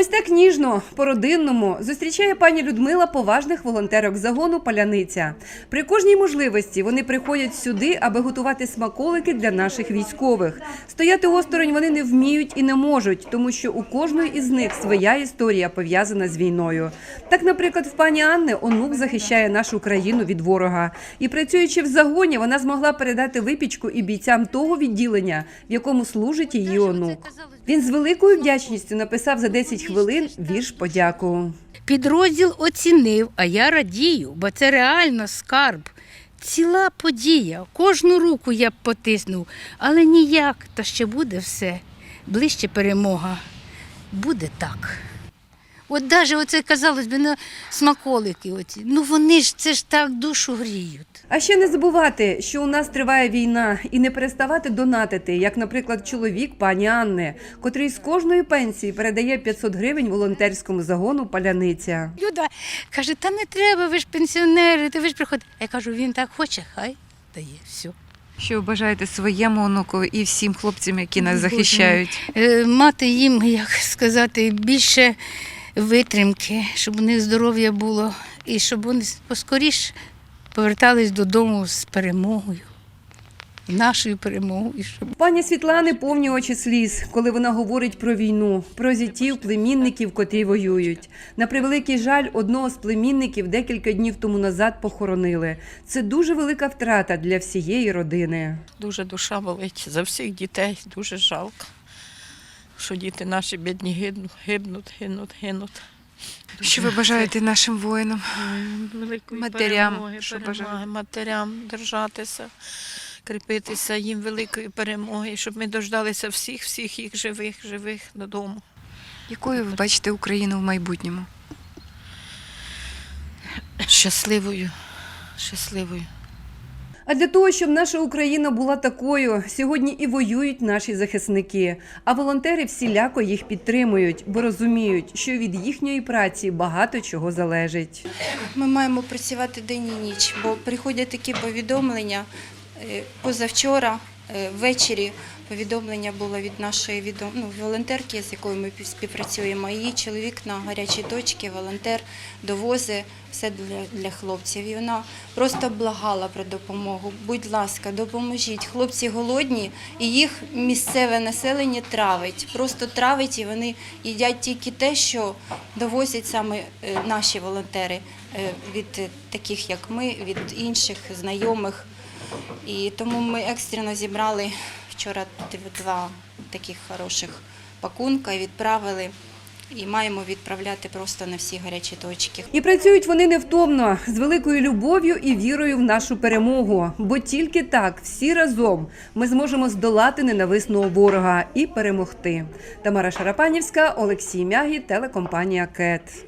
Ось так ніжно, по-родинному зустрічає пані Людмила поважних волонтерок загону Паляниця. При кожній можливості вони приходять сюди, аби готувати смаколики для наших військових. Стояти осторонь вони не вміють і не можуть, тому що у кожної із них своя історія пов'язана з війною. Так, наприклад, в пані Анни онук захищає нашу країну від ворога. І працюючи в загоні, вона змогла передати випічку і бійцям того відділення, в якому служить її онук. Він з великою вдячністю написав за 10 хвилин вірш подяку. Підрозділ оцінив, а я радію, бо це реально скарб. Ціла подія. Кожну руку я б потиснув, але ніяк, та ще буде все. Ближче перемога. Буде так. От навіть оце казалось би на смаколики. Оці. Ну вони ж це ж так душу гріють. А ще не забувати, що у нас триває війна, і не переставати донатити, як, наприклад, чоловік пані Анни, котрий з кожної пенсії передає 500 гривень волонтерському загону Паляниця. Люда каже, та не треба, ви ж пенсіонери, та ви ж приходите. Я кажу, він так хоче, хай дає все. Що ви бажаєте своєму онуку і всім хлопцям, які нас захищають? Е, мати їм, як сказати, більше витримки, щоб у них здоров'я було і щоб вони поскоріш повертались додому з перемогою, нашою перемогою. Щоб... Пані Світлани повні очі сліз, коли вона говорить про війну, про зятів, племінників, котрі воюють. На превеликий жаль, одного з племінників декілька днів тому назад похоронили. Це дуже велика втрата для всієї родини. Дуже душа болить за всіх дітей, дуже жалко, що діти наші бідні гинуть, гибнуть, гинуть, гинуть. Що ви бажаєте нашим воїнам? Великої Матерям, перемоги, що перемоги, матерям держатися, кріпитися їм великої перемоги, щоб ми дождалися всіх, всіх їх живих, живих додому. Якою ви бачите Україну в майбутньому? Щасливою, щасливою. А для того, щоб наша Україна була такою, сьогодні і воюють наші захисники. А волонтери всіляко їх підтримують, бо розуміють, що від їхньої праці багато чого залежить. Ми маємо працювати день і ніч, бо приходять такі повідомлення. Е, Позавчора ввечері повідомлення було від нашої відом... ну, волонтерки, з якою ми співпрацюємо. Її чоловік на гарячій точці, волонтер довозить все для, для хлопців. І вона просто благала про допомогу. Будь ласка, допоможіть. Хлопці голодні, і їх місцеве населення травить. Просто травить, і вони їдять тільки те, що довозять саме е, наші волонтери е, від е, таких, як ми, від інших знайомих. І тому ми екстрено зібрали вчора два таких хороших пакунка і відправили. І маємо відправляти просто на всі гарячі точки. І працюють вони невтомно з великою любов'ю і вірою в нашу перемогу. Бо тільки так, всі разом, ми зможемо здолати ненависного ворога і перемогти. Тамара Шарапанівська, Олексій Мягі, телекомпанія КЕТ.